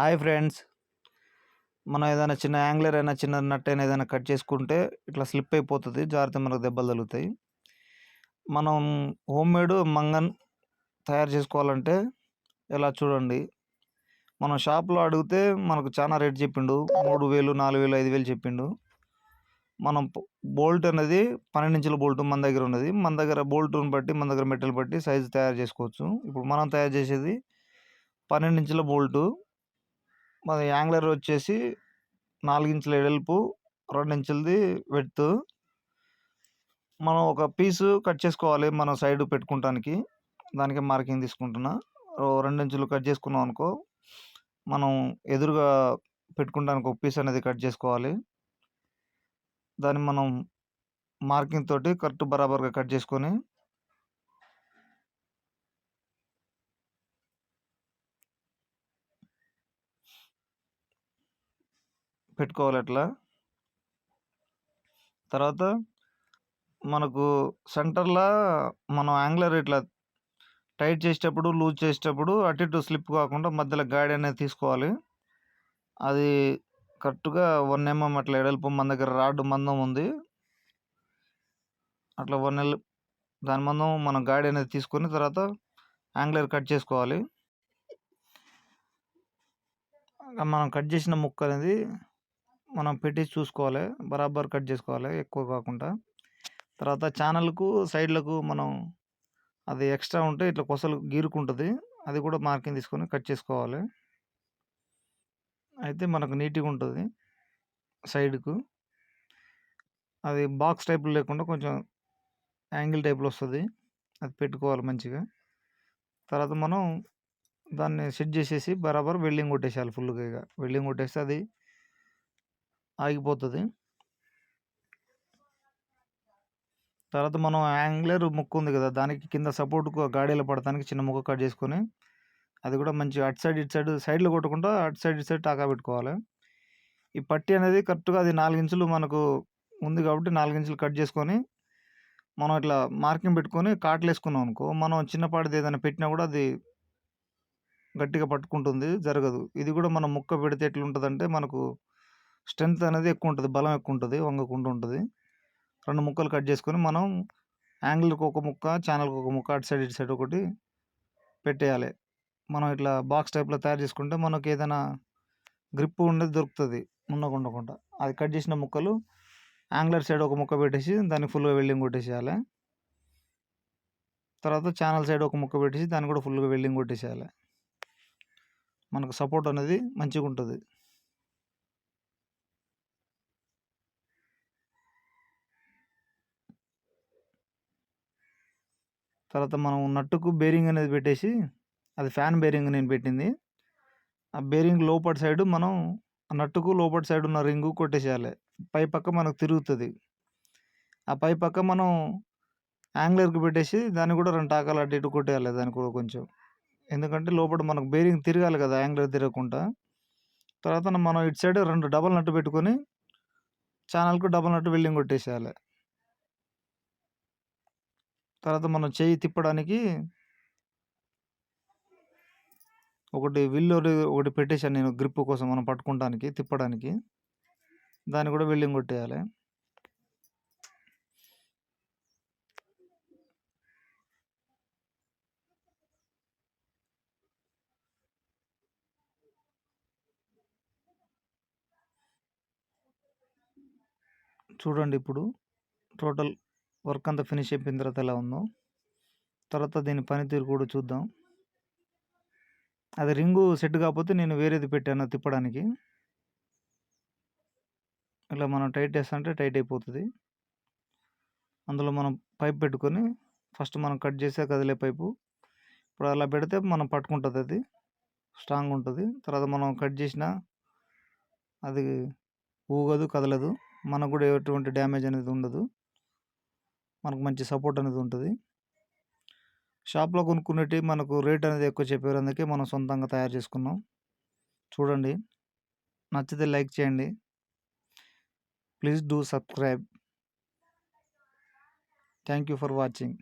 Hi friends. మనం ఏదైనా చిన్న యాంగ్లర్ అయినా చిన్న నట్ అయినా ఏదైనా కట్ చేసుకుంటే ఇట్లా స్లిప్ అయిపోతుంది. జాగ్రత్త మనకు దెబ్బలు తగులుతాయి. మనం హోమ్ మేడ్ మంగన్ తయారు చేసుకోవాలంటే ఇలా చూడండి. మనం షాప్లో అడిగితే మనకు చాలా రేట్ చెప్పిండు. మూడు వేలు నాలుగు వేలు ఐదు వేలు చెప్పిండు. మనం బోల్ట్ అనేది పన్నెండు ఇంచుల బోల్ట్ మన దగ్గర ఉన్నది. మన దగ్గర బోల్ట్ని బట్టి మన దగ్గర మెటీరియల్ బట్టి సైజు తయారు చేసుకోవచ్చు. ఇప్పుడు మనం తయారు చేసేది పన్నెండు ఇంచుల బోల్టు. మాది యాంగ్లర్ వచ్చేసి నాలుగు ఇంచుల రెండించులది రెండు ఇంచులది మనం ఒక పీసు కట్ చేసుకోవాలి మనం సైడ్ పెట్టుకుంటానికి. దానికి మార్కింగ్ తీసుకుంటున్నా. రెండు ఇంచులు కట్ చేసుకున్నాం అనుకో మనం ఎదురుగా పెట్టుకుంటానికి ఒక పీస్ అనేది కట్ చేసుకోవాలి. దాన్ని మనం మార్కింగ్ తోటి కరెక్ట్ బరాబర్గా కట్ చేసుకొని పెట్టుకోవాలి అట్లా. తర్వాత మనకు సెంటర్లో మనం యాంగ్లర్ ఇట్లా టైట్ చేసేటప్పుడు లూజ్ చేసేటప్పుడు అటు ఇటు స్లిప్ కాకుండా మధ్యలో గాడి అనేది తీసుకోవాలి. అది కరెక్ట్గా వన్ ఎంఎం అట్లా ఎడల్పు మన దగ్గర రాడ్ మందం ఉంది. అట్లా వన్ ఎల్ దాని మందం మనం గాడి అనేది తీసుకొని తర్వాత యాంగ్లర్ కట్ చేసుకోవాలి. మనం కట్ చేసిన ముక్క అనేది మనం పెట్టి చూసుకోవాలి. బరాబర్ కట్ చేసుకోవాలి. ఎక్కువ కాకుండా. తర్వాత ఛానల్కు సైడ్లకు మనం అది ఎక్స్ట్రా ఉంటే ఇట్లా కొసలు గీరుకుంటుంది. అది కూడా మార్కింగ్ తీసుకొని కట్ చేసుకోవాలి. అయితే మనకు నీట్గా ఉంటుంది సైడ్కు. అది బాక్స్ టైప్లో లేకుండా కొంచెం యాంగిల్ టైప్లో వస్తుంది. అది పెట్టుకోవాలి మంచిగా. తర్వాత మనం దాన్ని సెట్ చేసేసి బరాబర్ వెల్డింగ్ కొట్టేసేయాలి ఫుల్గా ఇక. వెల్డింగ్ కొట్టేస్తే అది ఆగిపోతుంది. తర్వాత మనం యాంగ్లర్ ముక్కు ఉంది కదా దానికి కింద సపోర్ట్కు గాడీలు పడటానికి చిన్న ముక్క కట్ చేసుకొని అది కూడా మంచి అటు సైడ్ ఇటు సైడ్ సైడ్లో కొట్టకుండా అటు సైడ్ ఇటు సైడ్ టాకా పెట్టుకోవాలి. ఈ పట్టి అనేది కరెక్ట్గా అది నాలుగించులు మనకు ఉంది కాబట్టి నాలుగించులు కట్ చేసుకొని మనం ఇట్లా మార్కింగ్ పెట్టుకొని కాట్లు వేసుకున్నాం అనుకో మనం చిన్నపాటిది ఏదైనా పెట్టినా కూడా అది గట్టిగా పట్టుకుంటుంది జరగదు. ఇది కూడా మనం ముక్క పెడితే ఎట్లుంటుందంటే మనకు స్ట్రెంత్ అనేది ఎక్కువ ఉంటుంది బలం ఎక్కువ ఉంటుంది వంగకుండా ఉంటుంది రెండు ముక్కలు కట్ చేసుకొని మనం యాంగిల్కి ఒక ముక్క ఛానల్కి ఒక ముక్క అటు సైడ్ ఇటు సైడ్ ఒకటి పెట్టేయాలి. మనం ఇట్లా బాక్స్ టైప్లో తయారు చేసుకుంటే మనకి ఏదైనా గ్రిప్ ఉండేది దొరుకుతుంది ఉండకుండా అది కట్ చేసిన ముక్కలు యాంగ్లర్ సైడ్ ఒక ముక్క పెట్టేసి దాన్ని ఫుల్గా వెల్డింగ్ కొట్టేసేయాలి. తర్వాత ఛానల్ సైడ్ ఒక ముక్క పెట్టేసి దాన్ని కూడా ఫుల్గా వెల్డింగ్ కొట్టేసేయాలి. మనకు సపోర్ట్ అనేది మంచిగా ఉంటుంది తర్వాత మనం నట్టుకు బేరింగ్ అనేది పెట్టేసి అది ఫ్యాన్ బేరింగ్ నేను పెట్టింది. ఆ బేరింగ్ లోపటి సైడ్ మనం నట్టుకు లోపటి సైడ్ ఉన్న రింగు కొట్టేసేయాలి. పై పక్క మనకు తిరుగుతుంది. ఆ పై పక్క మనం యాంగ్లర్కి పెట్టేసి దాన్ని కూడా రెండు టాకాలు అటు ఇటు కొట్టేయాలి దాన్ని కూడా కొంచెం. ఎందుకంటే లోపల మనకు బేరింగ్ తిరగాలి కదా యాంగ్లర్ తిరగకుండా. తర్వాత మనం ఇటు సైడ్ రెండు డబల్ నట్టు పెట్టుకొని ఛానల్కు డబల్ నట్టు వెల్డింగ్ కొట్టేసేయాలి. తర్వాత మనం చేయి తిప్పడానికి ఒకటి విల్లు ఒకటి పెట్టేశాను నేను గ్రిప్ కోసం మనం పట్టుకోవడానికి తిప్పడానికి. దాన్ని కూడా వెల్డింగ్ కొట్టేయాలి. చూడండి ఇప్పుడు టోటల్ వర్క్ అంతా ఫినిష్ అయిపోయిన తర్వాత ఎలా ఉందో. తర్వాత దీని పనితీరు కూడా చూద్దాం. అది రింగు సెట్ కాకపోతే నేను వేరేది పెట్టాను తిప్పడానికి. ఇలా మనం టైట్ చేస్తుంటే టైట్ అయిపోతుంది. అందులో మనం పైప్ పెట్టుకొని ఫస్ట్ మనం కట్ చేసే కదిలే పైపు. ఇప్పుడు అలా పెడితే మనం పట్టుకుంటుంది అది. స్ట్రాంగ్ ఉంటుంది. తర్వాత మనం కట్ చేసినా అది ఊగదు కదలదు. మనకు కూడా ఎటువంటి డ్యామేజ్ అనేది ఉండదు. మనకు మంచి సపోర్ట్ అనేది ఉంటుంది. షాప్లో కొనుక్కునేటివి మనకు రేట్ అనేది ఎక్కువ చెప్పారు అందుకే మనం సొంతంగా తయారు చేసుకున్నాం. చూడండి. నచ్చితే లైక్ చేయండి. Please do subscribe. Thank you for watching.